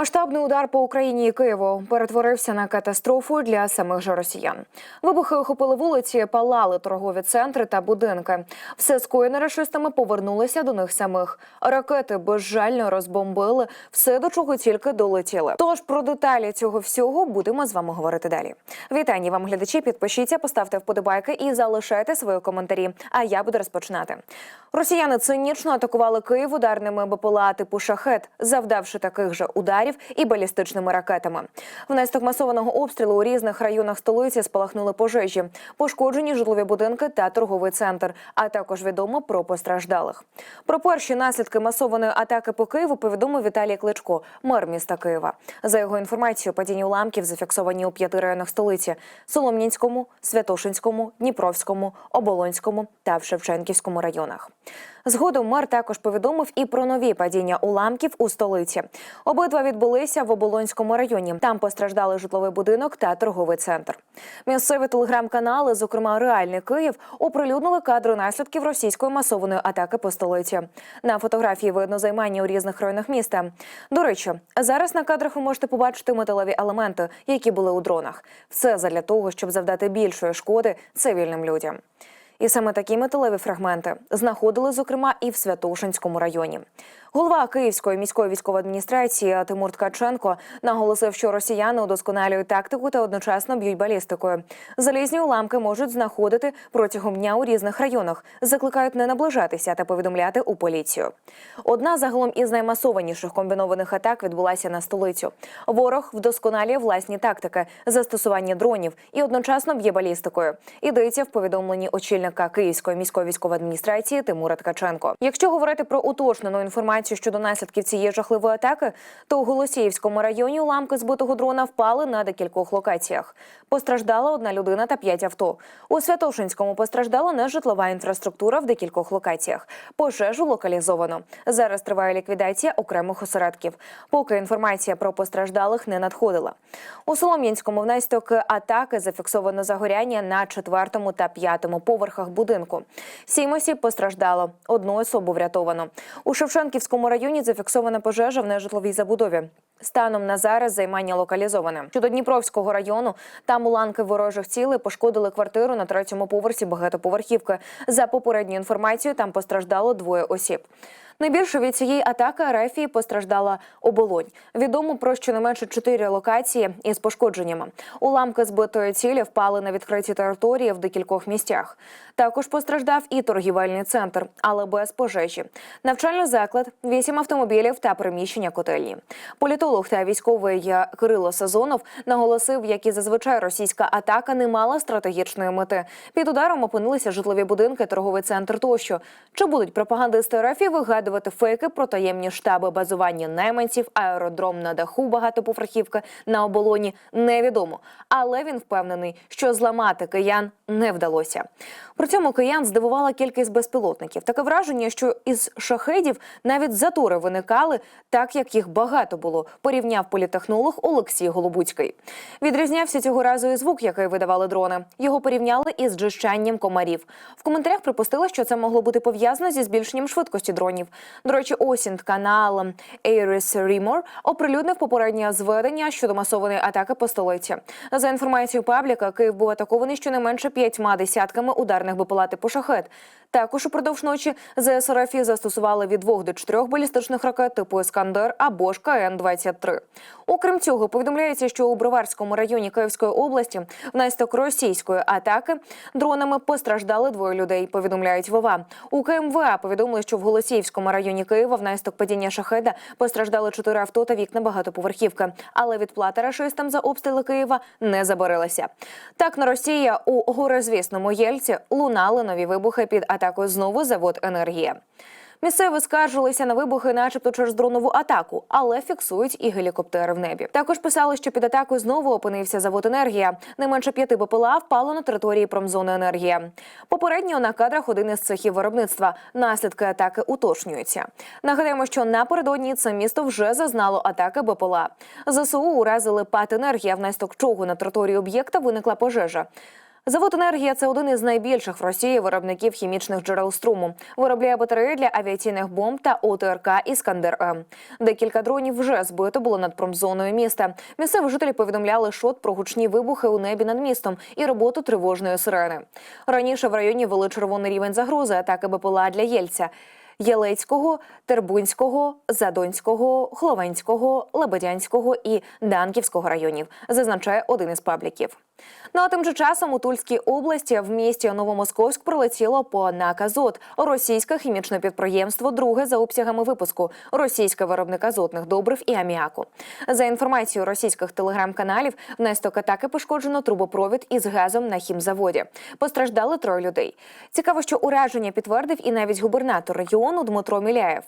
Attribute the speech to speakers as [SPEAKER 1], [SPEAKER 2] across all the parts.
[SPEAKER 1] Масштабний удар по Україні і Києву перетворився на катастрофу для самих же росіян. Вибухи охопили вулиці, палали торгові центри та будинки. Все скоєне рашистами повернулося до них самих. Ракети безжально розбомбили все, до чого тільки долетіли. Тож про деталі цього всього будемо з вами говорити далі. Вітання вам, глядачі. Підпишіться, поставте вподобайки і залишайте свої коментарі. А я буду розпочинати. Росіяни цинічно атакували Київ ударними БПЛА типу шахет, завдавши таких же ударів і балістичними ракетами. Внаслідок масованого обстрілу у різних районах столиці спалахнули пожежі, пошкоджені житлові будинки та торговий центр. А також відомо про постраждалих. Про перші наслідки масованої атаки по Києву повідомив Віталій Кличко, мер міста Києва. За його інформацією, падіння уламків зафіксовані у п'яти районах столиці: Солом'янському, Святошинському, Дніпровському, Оболонському та в Шевченківському районах. Згодом мер також повідомив і про нові падіння уламків у столиці. Обидва відбулися в Оболонському районі. Там постраждали житловий будинок та торговий центр. Місцеві телеграм-канали, зокрема Реальний Київ, оприлюднили кадри наслідків російської масованої атаки по столиці. На фотографії видно займання у різних районах міста. До речі, зараз на кадрах ви можете побачити металеві елементи, які були у дронах. Все задля того, щоб завдати більшої шкоди цивільним людям. І саме такі металеві фрагменти знаходили, зокрема, і в Святошинському районі. Голова Київської міської військової адміністрації Тимур Ткаченко наголосив, що росіяни удосконалюють тактику та одночасно б'ють балістикою. Залізні уламки можуть знаходити протягом дня у різних районах. Закликають не наближатися та повідомляти у поліцію. Одна загалом із наймасованіших комбінованих атак відбулася на столицю. Ворог вдосконалює власні тактики, застосування дронів і одночасно б'є балістикою. Ідеться в повідомленні очільника Київської міської військової адміністрації Тимура Ткаченко. Якщо говорити про уточнену інформацію щодо наслідків цієї жахливої атаки, то у Голосіївському районі уламки збитого дрона впали на декількох локаціях. Постраждала одна людина та п'ять авто. У Святошинському постраждала нежитлова інфраструктура в декількох локаціях. Пожежу локалізовано. Зараз триває ліквідація окремих осередків. Поки інформація про постраждалих не надходила. У Солом'янському внаслідок атаки зафіксовано загоряння на четвертому та п'ятому поверхах будинку. Сім осіб постраждало, одну особу врятовано. У Шевченківському районі зафіксована пожежа в нежитловій забудові. Станом на зараз займання локалізоване. Щодо Дніпровського району, там уламки ворожих цілей пошкодили квартиру на третьому поверсі багатоповерхівки. За попередньою інформацією, там постраждало двоє осіб. Найбільше від цієї атаки Рефії постраждала оболонь. Відомо про щонайменше чотири локації із пошкодженнями. Уламки збитої цілі впали на відкриті території в декількох місцях. Також постраждав і торгівельний центр, але без пожежі. Навчальний заклад, вісім автомобілів та приміщення котельні. Політолог та військовий Кирило Сазонов наголосив, як і зазвичай російська атака не мала стратегічної мети. Під ударом опинилися житлові будинки, торговий центр тощо. Чи будуть пропагандисти РФ вигадувати фейки про таємні штаби базування найманців, аеродром на даху багатоповерхівки на оболоні невідомо. Але він впевнений, що зламати киян не вдалося. При цьому киян здивувала кількість безпілотників. Таке враження, що із шахедів навіть затори виникали, так як їх багато було. Порівняв політехнолог Олексій Голобуцький. Відрізнявся цього разу і звук, який видавали дрони. Його порівняли із джищанням комарів. В коментарях припустили, що це могло бути пов'язано зі збільшенням швидкості дронів. До речі, осінь канал Airis Rumor оприлюднив попереднє зведення щодо масованої атаки по столиці. За інформацією пабліка, Київ був атакований щонайменше п'ятьма десятками ударних БПЛА типу шахет. Також упродовж ночі ЗСРФ застосували від двох до чотирьох балістичних ракет типу Іскандер або ж КН-23. Окрім цього, повідомляється, що у Броварському районі Київської області внаслідок російської атаки дронами постраждали двоє людей. Повідомляють ВОВА. У КМВА повідомили, що в Голосіївському районі Києва внаслідок падіння шахеда постраждали чотири авто та вікна багатоповерхівки. Але відплата рашистам за обстріли Києва не забарилася. Так на Росії у горизвісному Єльці лунали нові вибухи під атакою знову завод енергія. Місцеві скаржилися на вибухи, начебто через дронову атаку, але фіксують і гелікоптери в небі. Також писали, що під атакою знову опинився завод енергія. Не менше п'яти БПЛА впало на території промзони енергія. Попередньо на кадрах один із цехів виробництва. Наслідки атаки уточнюються. Нагадаємо, що напередодні це місто вже зазнало атаки БПЛА. ЗСУ уразили ПАТ енергія, внаслідок чого на території об'єкта виникла пожежа. Завод енергія це один із найбільших в Росії виробників хімічних джерел струму. Виробляє батареї для авіаційних бомб та ОТРК Іскандер М. Декілька дронів вже збито було над промзоною міста. Місцеві жителі повідомляли шот про гучні вибухи у небі над містом і роботу тривожної сирени. Раніше в районі вели червоний рівень загрози атаки БПЛА для Єльця. Єлецького, Тербунського, Задонського, Хловенського, Лебедянського і Данківського районів, зазначає один із пабліків. Ну а тим же часом у Тульській області в місті Новомосковськ прилетіло по НАК «Азот» – російське хімічне підприємство, друге за обсягами випуску, російське виробник азотних добрив і аміаку. За інформацією російських телеграм-каналів, внаслідок атаки пошкоджено трубопровід із газом на хімзаводі. Постраждали троє людей. Цікаво, що ураження підтвердив і навіть губернатор регіону Дмитро Міляєв.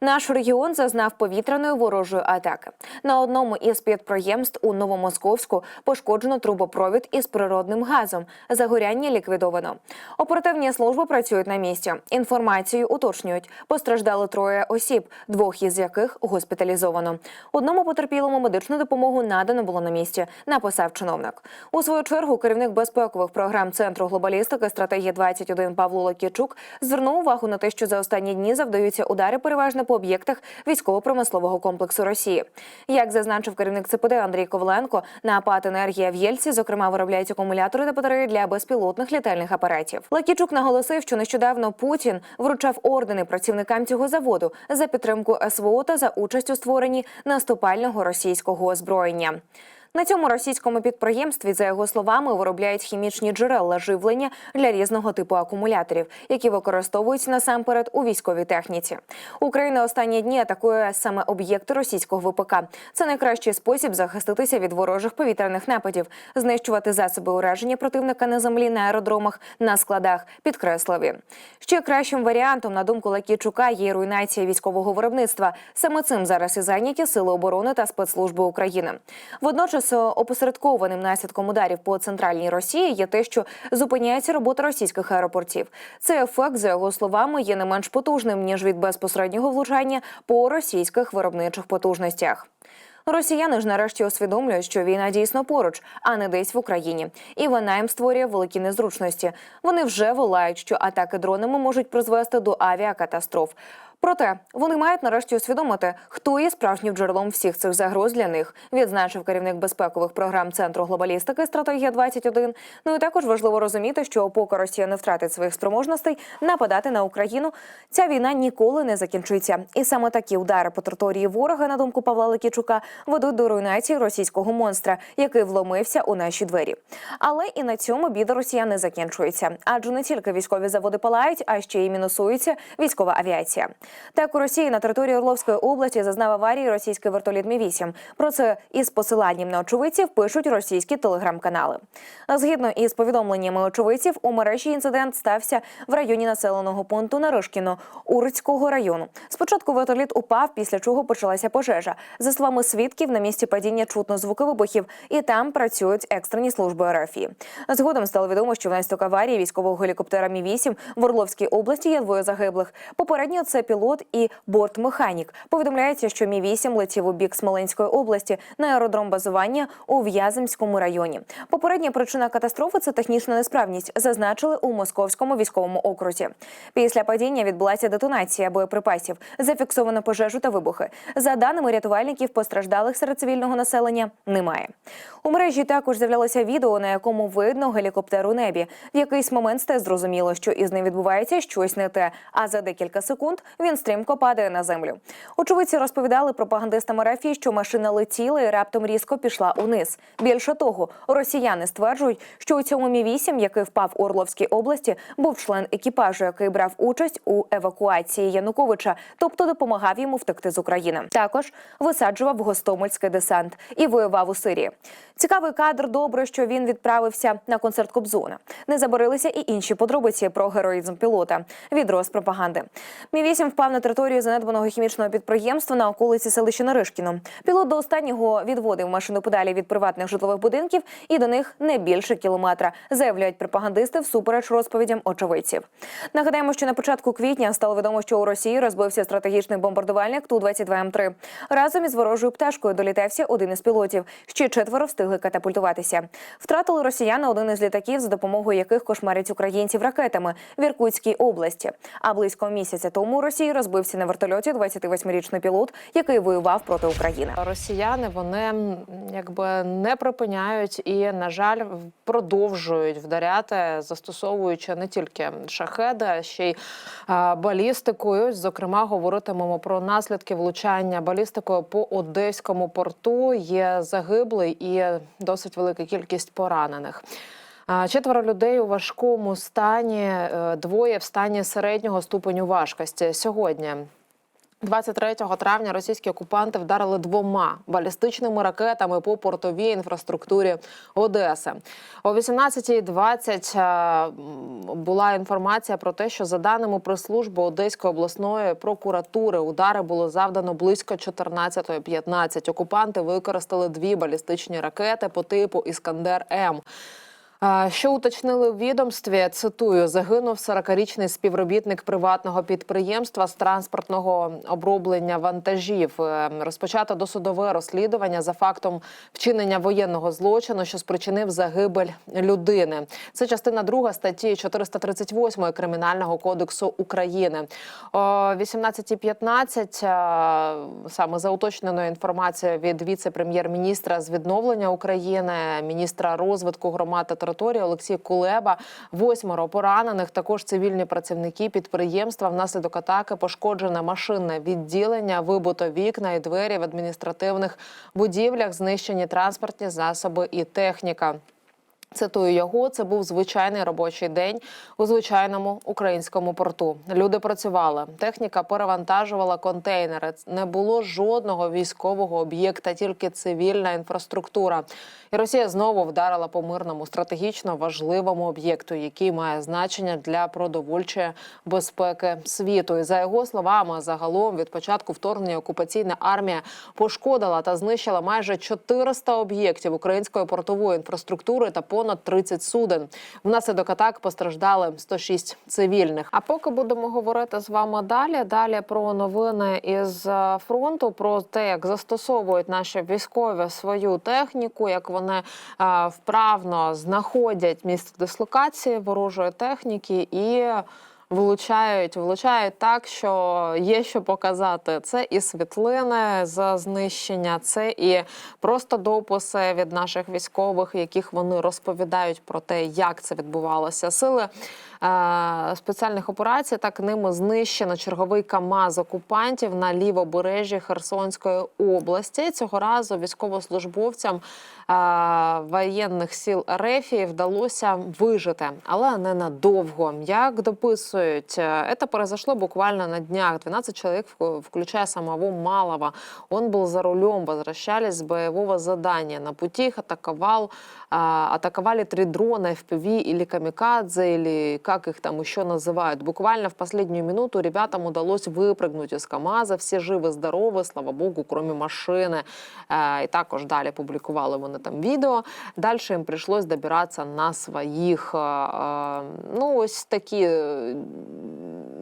[SPEAKER 1] Наш регіон зазнав повітряної ворожої атаки. На одному із підприємств у Новомосковську пошкоджено трубопровід із природним газом. Загоряння ліквідовано. Оперативні служби працюють на місці. Інформацію уточнюють. Постраждали троє осіб, двох із яких госпіталізовано. Одному потерпілому медичну допомогу надано було на місці. Написав чиновник. У свою чергу керівник безпекових програм центру глобалістики стратегії 21 Павло Лакічук звернув увагу на те, що за останні дні завдаються удари переважно по об'єктах військово-промислового комплексу Росії. Як зазначив керівник ЦПД Андрій Коваленко, на ПАТ «Енергія» в Єльці, зокрема, виробляють акумулятори та батареї для безпілотних літальних апаратів. Лакічук наголосив, що нещодавно Путін вручав ордени працівникам цього заводу за підтримку СВО та за участь у створенні наступального російського озброєння. На цьому російському підприємстві, за його словами, виробляють хімічні джерела живлення для різного типу акумуляторів, які використовуються насамперед у військовій техніці. Україна останні дні атакує саме об'єкти російського ВПК. Це найкращий спосіб захиститися від ворожих повітряних нападів, знищувати засоби ураження противника на землі на аеродромах, на складах. Підкреслив він. Ще кращим варіантом, на думку Лакійчука, є руйнація військового виробництва. Саме цим зараз і зайняті сили оборони та спецслужби України. Водночас опосередкованим наслідком ударів по центральній Росії є те, що зупиняється робота російських аеропортів. Цей ефект, за його словами, є не менш потужним ніж від безпосереднього влучання по російських виробничих потужностях. Росіяни ж нарешті усвідомлюють, що війна дійсно поруч, а не десь в Україні, і вона їм створює великі незручності. Вони вже волають, що атаки дронами можуть призвести до авіакатастроф. Проте вони мають нарешті усвідомити, хто є справжнім джерелом всіх цих загроз для них, відзначив керівник безпекових програм центру глобалістики стратегія 21 Ну і також важливо розуміти, що поки Росія не втратить своїх спроможностей нападати на Україну, ця війна ніколи не закінчиться. І саме такі удари по території ворога, на думку Павла Ликічука, ведуть до руйнації російського монстра, який вломився у наші двері. Але і на цьому біда Росія не закінчується, адже не тільки військові заводи палають, а ще й мінусується військова авіація. Так у Росії на території Орловської області зазнав аварії російський вертоліт Мі 8 Про це із посиланням на очевидців пишуть російські телеграм-канали. Згідно із повідомленнями очевидців, у мережі інцидент стався в районі населеного пункту Наришкіно Урицького району. Спочатку вертоліт упав, після чого почалася пожежа. За словами свідків, на місці падіння чутно звуки вибухів, і там працюють екстрені служби РФ. Згодом стало відомо, що внаслідок аварії військового гелікоптера Мі 8 в Орловській області є двоє загиблих. Попередньо це пілот і бортмеханік. Повідомляється, що Мі 8 летів у бік Смоленської області на аеродром базування у В'яземському районі. Попередня причина катастрофи це технічна несправність, зазначили у московському військовому окрузі. Після падіння відбулася детонація боєприпасів, зафіксовано пожежу та вибухи. За даними рятувальників, постраждалих серед цивільного населення немає. У мережі також з'являлося відео, на якому видно гелікоптер у небі. В якийсь момент стає зрозуміло, що із ним відбувається щось не те. А за декілька секунд він стрімко падає на землю. Очевидці розповідали пропагандистам РФ, що машина летіла і раптом різко пішла униз. Більше того, росіяни стверджують, що у цьому мі 8 який впав у Орловській області, був член екіпажу, який брав участь у евакуації Януковича, тобто допомагав йому втекти з України. Також висаджував гостомельський десант і воював у Сирії. Цікавий кадр. Добре, що він відправився на концерт Кобзона. Не заборилися і інші подробиці про героїзм пілота від Роспропаганди. Мі 8 впав на територію занедбаного хімічного підприємства на околиці селища Наришкіно. Пілот до останнього відводив машину подалі від приватних житлових будинків і до них не більше кілометра, заявляють пропагандисти всупереч розповідям очевидців. Нагадаємо, що на початку квітня стало відомо, що у Росії розбився стратегічний бомбардувальник Ту-22М3. Разом із ворожою пташкою долітався один із пілотів. Ще четверо встигли катапультуватися. Втратили росіяни один із літаків, за допомогою яких кошмарять українців ракетами в Іркутській області. А близько місяця тому у Росії розбився на вертольоті 28-річний пілот, який воював проти України.
[SPEAKER 2] Росіяни вони якби не припиняють і, на жаль, продовжують вдаряти, застосовуючи не тільки шахеди, ще й ось, зокрема, говоритимемо про наслідки влучання балістикою по одеському порту. Є загиблий і досить велика кількість поранених. Четверо людей у важкому стані, е, двоє в стані середнього ступеню важкості. Сьогодні 23 травня російські окупанти вдарили двома балістичними ракетами по портовій інфраструктурі Одеси. О 18.20 е, була інформація про те, що за даними прес-служби Одеської обласної прокуратури удари було завдано близько 14.15. Окупанти використали дві балістичні ракети по типу Іскандер М. Що уточнили в відомстві? Цитую: загинув 40-річний співробітник приватного підприємства з транспортного оброблення вантажів. Е, Розпочато досудове розслідування за фактом вчинення воєнного злочину, що спричинив загибель людини. Це частина 2 статті 438 Кримінального кодексу України. О 18.15 е, саме за уточненою інформацією від віце-прем'єр-міністра з відновлення України, міністра розвитку громад та території Олексій Кулеба. Восьмеро поранених. Також цивільні працівники підприємства. Внаслідок атаки пошкоджене машинне відділення, вибито вікна і двері в адміністративних будівлях, знищені транспортні засоби і техніка. Цитую його, це був звичайний робочий день у звичайному українському порту. Люди працювали, техніка перевантажувала контейнери. Не було жодного військового об'єкта, тільки цивільна інфраструктура. І Росія знову вдарила по мирному стратегічно важливому об'єкту, який має значення для продовольчої безпеки світу. І за його словами, загалом від початку вторгнення окупаційна армія пошкодила та знищила майже 400 об'єктів української портової інфраструктури та понад 30 суден. Внаслідок атак постраждали 106 цивільних. А поки будемо говорити з вами далі, далі про новини із е, фронту, про те, як застосовують наші військові свою техніку, як вони е, вправно знаходять місце дислокації ворожої техніки і. Влучають, влучають так, що є що показати. Це і світлини за знищення, це і просто дописи від наших військових, яких вони розповідають про те, як це відбувалося. Сили спеціальних операцій так ними знищено черговий КАМАЗ окупантів на лівобережжі Херсонської області. Цього разу військовослужбовцям е, воєнних сіл Рефії вдалося вижити, але не надовго. Як дописують, е, це произошло буквально на днях. 12 человек, вк- включая самого Малого, он был за рулем, возвращались с боевого задания. На пути их атаковал, атаковали три дрона FPV или камикадзе, или как их там еще называют. Буквально в последнюю минуту ребятам удалось выпрыгнуть из КАМАЗа. Все живы-здоровы, слава богу, кроме машини. Е, І також далі публікували вони там відео. Далі їм прийшлось добиратися на своїх. е, е, Ну, ось такі е,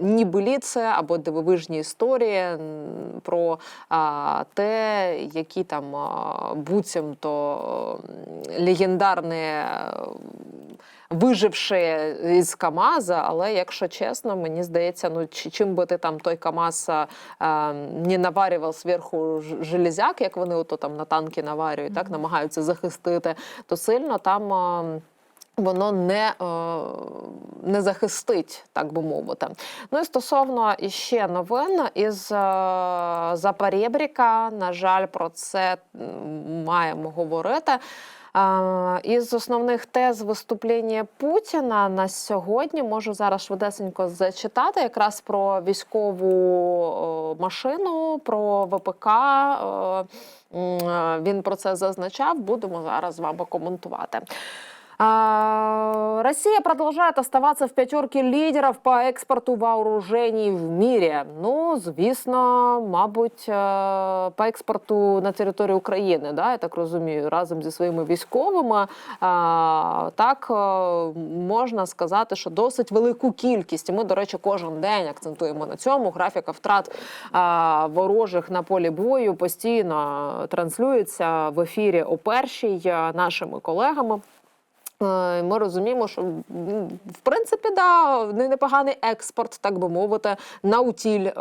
[SPEAKER 2] ніби це або дивовижні історії м, про а, те, які там а, буцімто м, легендарні. е, Виживши із Камаза, але якщо чесно, мені здається, ну чим би ти там той Камаз а, а, не наварював зверху железяк, як вони ото там на танки наварюють, так намагаються захистити, то сильно там. а, Воно не, е, не захистить, так би мовити. Ну і стосовно іще новин із е, Запорєбріка, на жаль, про це маємо говорити. Із основних тез виступлення Путіна на сьогодні можу зараз швидесенько зачитати якраз про військову машину, про ВПК. Він про це зазначав. Будемо зараз з вами коментувати. А, Россия продолжает оставаться в пятерке лидеров по експорту вооружений в мірі. Ну, звісно, мабуть, е, по експорту на територію України, да, я так розумію, разом зі своїми військовими. Так е, можна сказати, що досить велику кількість. Ми, до речі, кожен день акцентуємо на цьому. Графіка втрат а, ворожих на полі бою постійно транслюється в ефірі о першій е, нашими колегами. Е, Ми розуміємо, що в принципі да, непоганий експорт, так би мовити, на утіль е,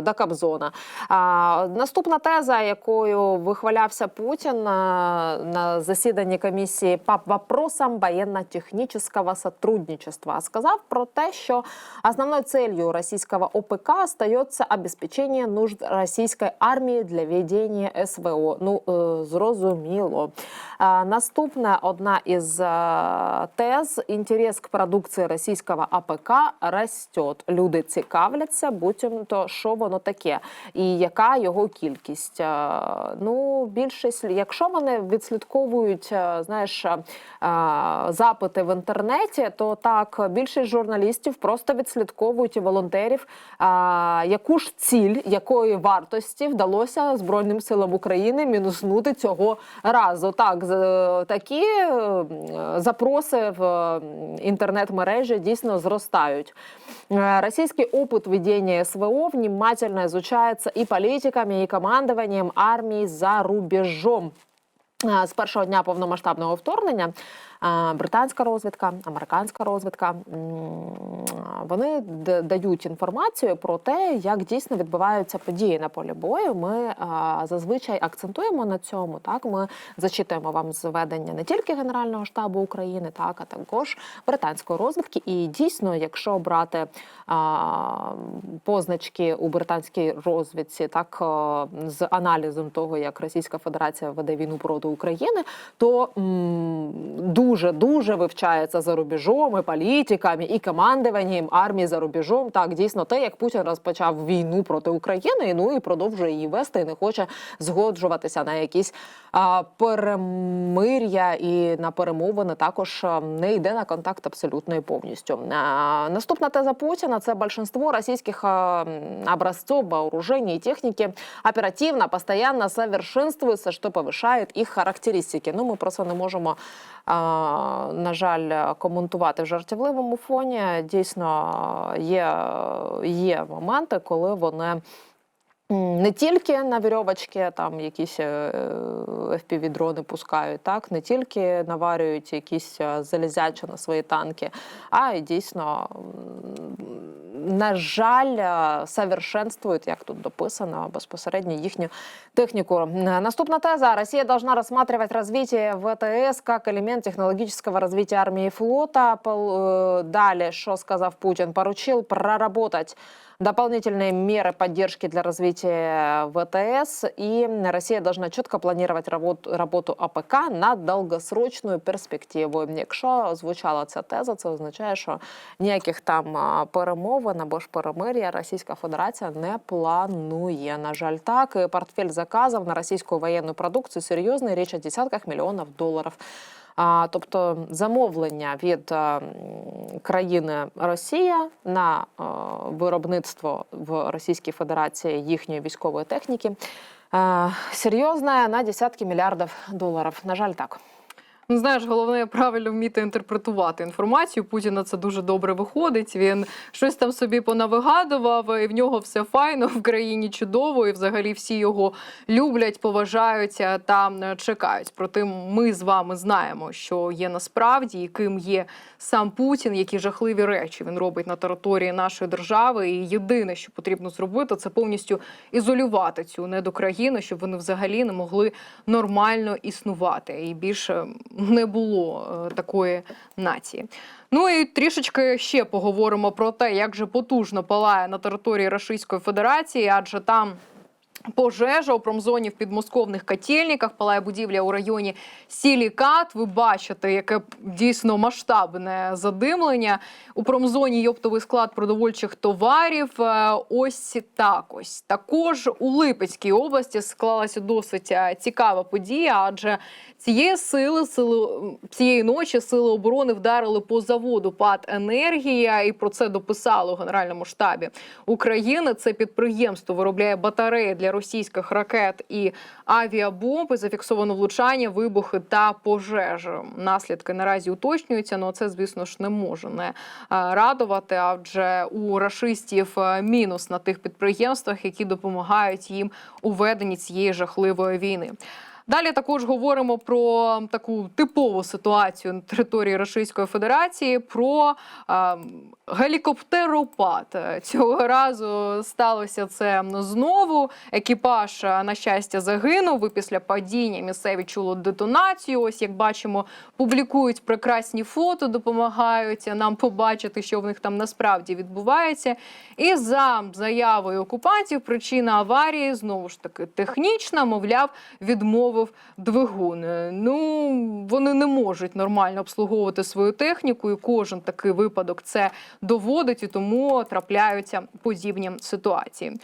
[SPEAKER 2] до Кобзона. А, наступна теза, якою вихвалявся Путін на, на засіданні комісії по вопросам военно-технічного сотрудничества, сказав про те, що основною целью російського ОПК остається обеспечення нужд російської армії для ведення СВО. Ну е, зрозуміло. Наступна одна із е, тез: інтерес к продукції російського АПК растет. Люди цікавляться, буцімто, що воно таке, і яка його кількість. Е, Ну, більшість, якщо вони відслідковують, е, знаєш, е, запити в інтернеті, то так більшість журналістів просто відслідковують і волонтерів, яку ж ціль, якої вартості вдалося Збройним силам України мінуснути цього разу. Так, з- такі е, запроси в е, інтернет-мережі дійсно зростають. Російський Российский опыт ведения СВО внимательно изучается и политиками, и командованием армии за рубежом. Е, З першого дня повномасштабного вторгнення е, британська розвідка, американська розвідка вони дають інформацію про те, як дійсно відбуваються події на полі бою. Ми зазвичай акцентуємо на цьому. Так, ми зачитуємо вам зведення не тільки Генерального штабу України, так а також британської розвідки. І дійсно, якщо брати позначки у британській розвідці, так з аналізом того, як Російська Федерація веде війну проти України, то дуже дуже вивчається за рубежом і політиками, і командуванням армії за рубежом. Так, дійсно, те, як Путін розпочав війну проти України, ну і продовжує її вести, і не хоче згоджуватися на якісь а, перемир'я і на перемовини також не йде на контакт абсолютно і повністю. А, наступна теза Путіна це большинство російських м, образцов і техніки оперативно, постоянно совершенствуется, що повишає їх характеристики. Ну, ми просто не можемо, а, на жаль, коментувати в жартівливому фоні. Дійсно, є, є моменти, коли вони. Не тільки на вірьовочки там якісь FPV-дрони пускають, так не тільки наварюють якісь е, залізячі на свої танки, а й дійсно, на жаль, е, совершенствують, як тут дописано, безпосередньо їхню техніку. Наступна теза: Росія должна рассматривать развитие ВТС как элемент технологического развития армии и флота. Пол- е, Далі, що сказав Путін, поручил проработать дополнительные меры поддержки для развития ВТС, и Россия должна четко планировать работу, работу АПК на долгосрочну перспективу. Якщо звучала ця теза, це означає, що ніяких там а, перемовин або ж перемир'я Російська Федерація не планує. На жаль, так І портфель заказів на російську воєнну продукцію серйозний річ о десятках мільйонів доларів. А, тобто замовлення від е, країни Росія на е, виробництво в Російській Федерації їхньої військової техніки е, серйозне на десятки мільярдів доларів. На жаль, так.
[SPEAKER 3] Ну, знаєш, головне правильно вміти інтерпретувати інформацію. Путіна це дуже добре виходить. Він щось там собі понавигадував, і в нього все файно в країні чудово, і взагалі всі його люблять, поважаються та е, чекають. Проте ми з вами знаємо, що є насправді, і ким є сам Путін, які жахливі речі він робить на території нашої держави. І єдине, що потрібно зробити, це повністю ізолювати цю недокраїну, щоб вони взагалі не могли нормально існувати. І більше не було е, такої нації. Ну і трішечки ще поговоримо про те, як же потужно палає на території Російської Федерації, адже там. Пожежа у промзоні в підмосковних котельниках палає будівля у районі Сілікат. Ви бачите, яке дійсно масштабне задимлення. У промзоні є оптовий склад продовольчих товарів. Е, Ось так ось. Також у Липецькій області склалася досить е, цікава подія, адже цієї сили, сили цієї ночі сили оборони вдарили по заводу ПАД Енергія, і про це дописали у Генеральному штабі України. Це підприємство виробляє батареї для російських ракет і авіабомб. І Зафіксовано влучання, вибухи та пожежі. Наслідки наразі уточнюються. але це, звісно ж, не може не е, радувати. Адже у рашистів е, мінус на тих підприємствах, які допомагають їм у веденні цієї жахливої війни. Далі також говоримо про таку типову ситуацію на території Російської Федерації. Про е, гелікоптеропад цього разу сталося це знову. Екіпаж, е, на щастя, загинув. І після падіння місцеві чули детонацію. Ось як бачимо, публікують прекрасні фото, допомагають нам побачити, що в них там насправді відбувається. І за заявою окупантів, причина аварії знову ж таки технічна, мовляв, відмовив двигун. Е, Ну вони не можуть нормально обслуговувати свою техніку, і кожен такий випадок це доводить, і тому трапляються подібні ситуації.